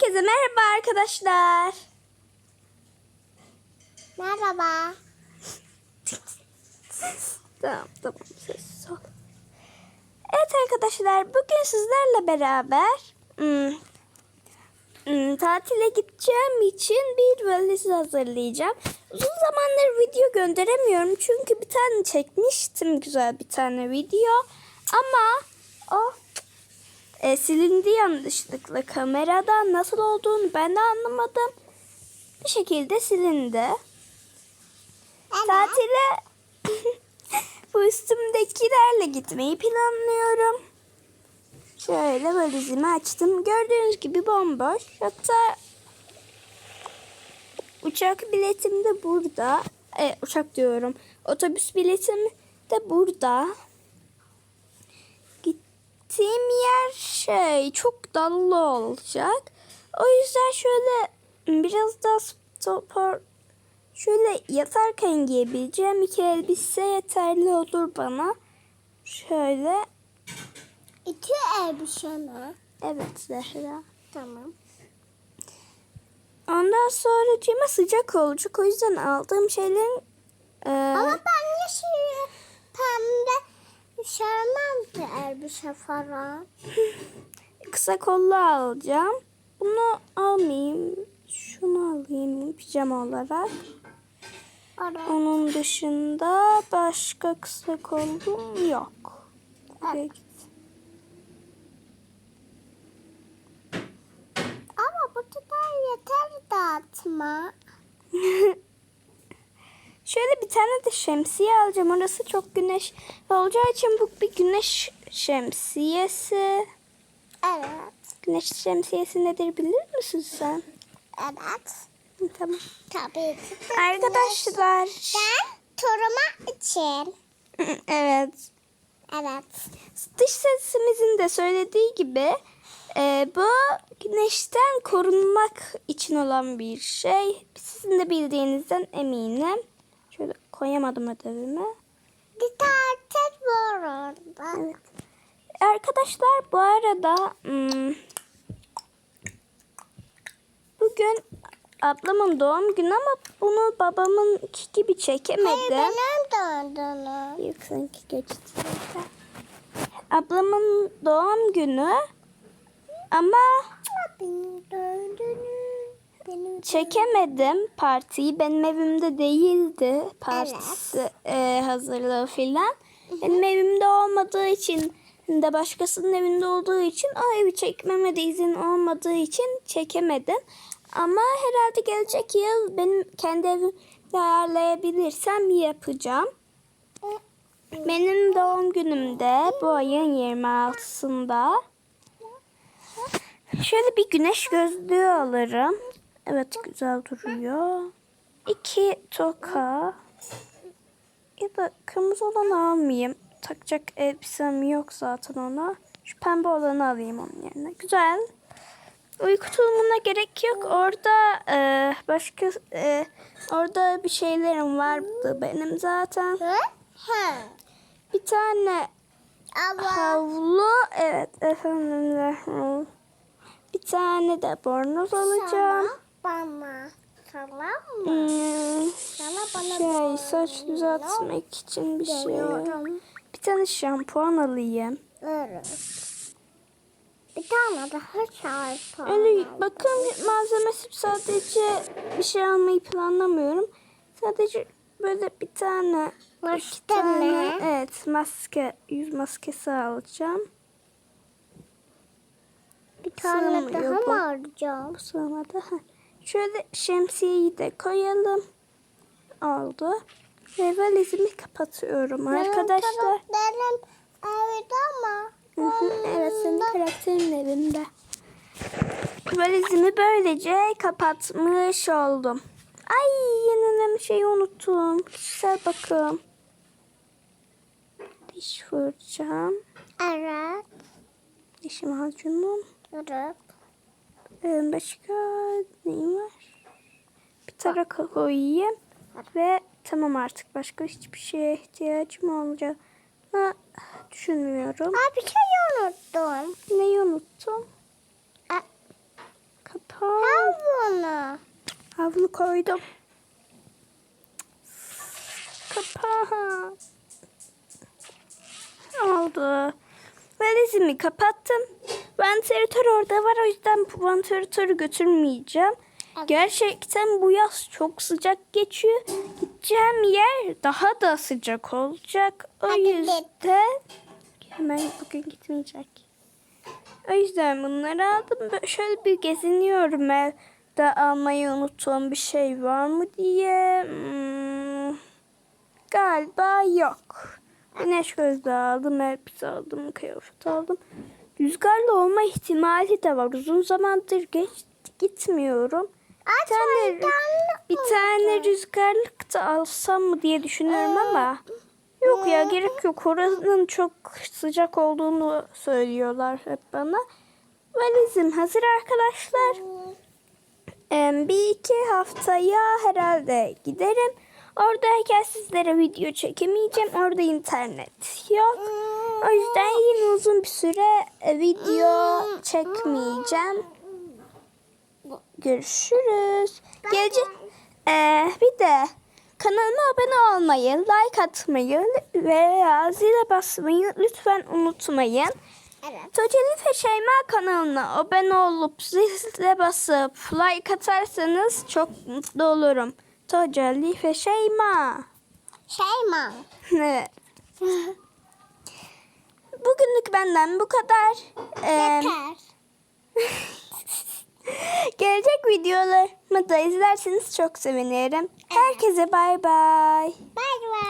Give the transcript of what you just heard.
Herkese merhaba arkadaşlar. Merhaba. Tamam tamam sessiz ol. Evet arkadaşlar bugün sizlerle beraber hmm, hmm, tatile gideceğim için bir valiz hazırlayacağım. Uzun zamandır video gönderemiyorum çünkü bir tane çekmiştim güzel bir tane video ama o e, silindi yanlışlıkla kameradan nasıl olduğunu ben de anlamadım. Bir şekilde silindi. Tatile bu üstümdekilerle gitmeyi planlıyorum. Şöyle valizimi açtım. Gördüğünüz gibi bomboş. Hatta uçak biletim de burada. E, uçak diyorum. Otobüs biletim de burada. Gittiğim yer şey çok dallı olacak. O yüzden şöyle biraz daha spor Şöyle yatarken giyebileceğim iki elbise yeterli olur bana. Şöyle. İki elbise mi? Evet Zehra. Tamam. Ondan sonra cime sıcak olacak. O yüzden aldığım şeylerin e, Ama ben ki elbise falan. kısa kollu alacağım. Bunu almayayım. Şunu alayım pijama olarak. Ara. Onun dışında başka kısa kollum yok. Evet. Ama bu kadar yeter dağıtma. Şöyle bir tane de şemsiye alacağım. Orası çok güneş olacağı için bu bir güneş şemsiyesi. Evet. Güneş şemsiyesi nedir bilir misin sen? Evet. Tamam. Tabii. Arkadaşlar. Ben turuma için. evet. Evet. Dış sesimizin de söylediği gibi e, bu güneşten korunmak için olan bir şey. Sizin de bildiğinizden eminim. Koyamadım ödevimi. Gitar tek. Evet. Arkadaşlar bu arada hmm, bugün ablamın doğum günü ama bunu babamın gibi Hayır çekemedim. benim döndüğünü. Yok sanki geçti. Ablamın doğum günü ama Benim döndüğünü. Benim çekemedim partiyi. Benim evimde değildi partisi e, hazırlığı filan. Benim evimde olmadığı için de başkasının evinde olduğu için o evi çekmeme de izin olmadığı için çekemedim. Ama herhalde gelecek yıl benim kendi evimde ayarlayabilirsem yapacağım. Benim doğum günümde bu ayın 26'sında. Şöyle bir güneş gözlüğü alırım. Evet güzel duruyor. İki toka. Ya da kırmızı olanı almayayım. Takacak elbisem yok zaten ona. Şu pembe olanı alayım onun yerine. Güzel. Uyku tulumuna gerek yok. Orada e, başka e, orada bir şeylerim vardı benim zaten. Bir tane havlu. Evet efendim. Bir tane de bornoz alacağım. Bana. Tamam mı? Hmm, Sana bana şey saç düzeltmek için bir şey. Geliyorum. Bir tane şampuan alayım. Evet. Bir tane daha çarpı. Öyle bakım malzemesi sadece bir şey almayı planlamıyorum. Sadece böyle bir tane Maske tane mi? evet maske yüz maskesi alacağım. Bir tane daha Sığmıyor bu. mı alacağım? Bu sığmadı. Şöyle şemsiyeyi de koyalım. Oldu. Ve valizimi kapatıyorum arkadaşlar. Benim evde ama. Hı hı, evet senin karakterin evinde. Valizimi böylece kapatmış oldum. Ay yine bir şey unuttum. Kişisel bakım. Diş fırçam. Evet. Diş macunum. Evet. Ee, Başka neyim var? Bir taraka koyayım. Ve tamam artık başka hiçbir şeye ihtiyacım olmayacağını düşünmüyorum. Aa, bir şey unuttum. Neyi unuttum? Aa, Kapat. Tamam. Al bunu. Havlu koydum. Kapağı. Oldu. Valizimi kapattım. Vantilatör orada var o yüzden vantilatörü götürmeyeceğim. Gerçekten bu yaz çok sıcak geçiyor. Gideceğim yer daha da sıcak olacak. O Hadi git. yüzden hemen bugün gitmeyecek. O yüzden bunları aldım. Böyle Şöyle bir geziniyorum evde almayı unuttuğum bir şey var mı diye. Hmm, galiba yok. Güneş gözlüğü aldım, elbise aldım, kıyafet aldım. Rüzgarlı olma ihtimali de var. Uzun zamandır geç gitmiyorum. Bir tane, bir tane rüzgarlık da alsam mı diye düşünüyorum ama yok ya gerek yok. Oranın çok sıcak olduğunu söylüyorlar hep bana. Valizim hazır arkadaşlar. Em, Bir iki haftaya herhalde giderim. Oradayken sizlere video çekemeyeceğim. Orada internet yok. O yüzden yine uzun bir süre e, video çekmeyeceğim. Görüşürüz. Gelecek. Ee, bir de kanalıma abone olmayı, like atmayı ve zile basmayı lütfen unutmayın. Evet. Tuğçe'nin ve Şeyma kanalına abone olup zile basıp like atarsanız çok mutlu olurum. Tuğçe ve Şeyma. Şeyma. Evet. Bugünlük benden bu kadar. Ee, Yeter. gelecek videolarımı da izlerseniz çok sevinirim. Herkese bay bay. Bay bay.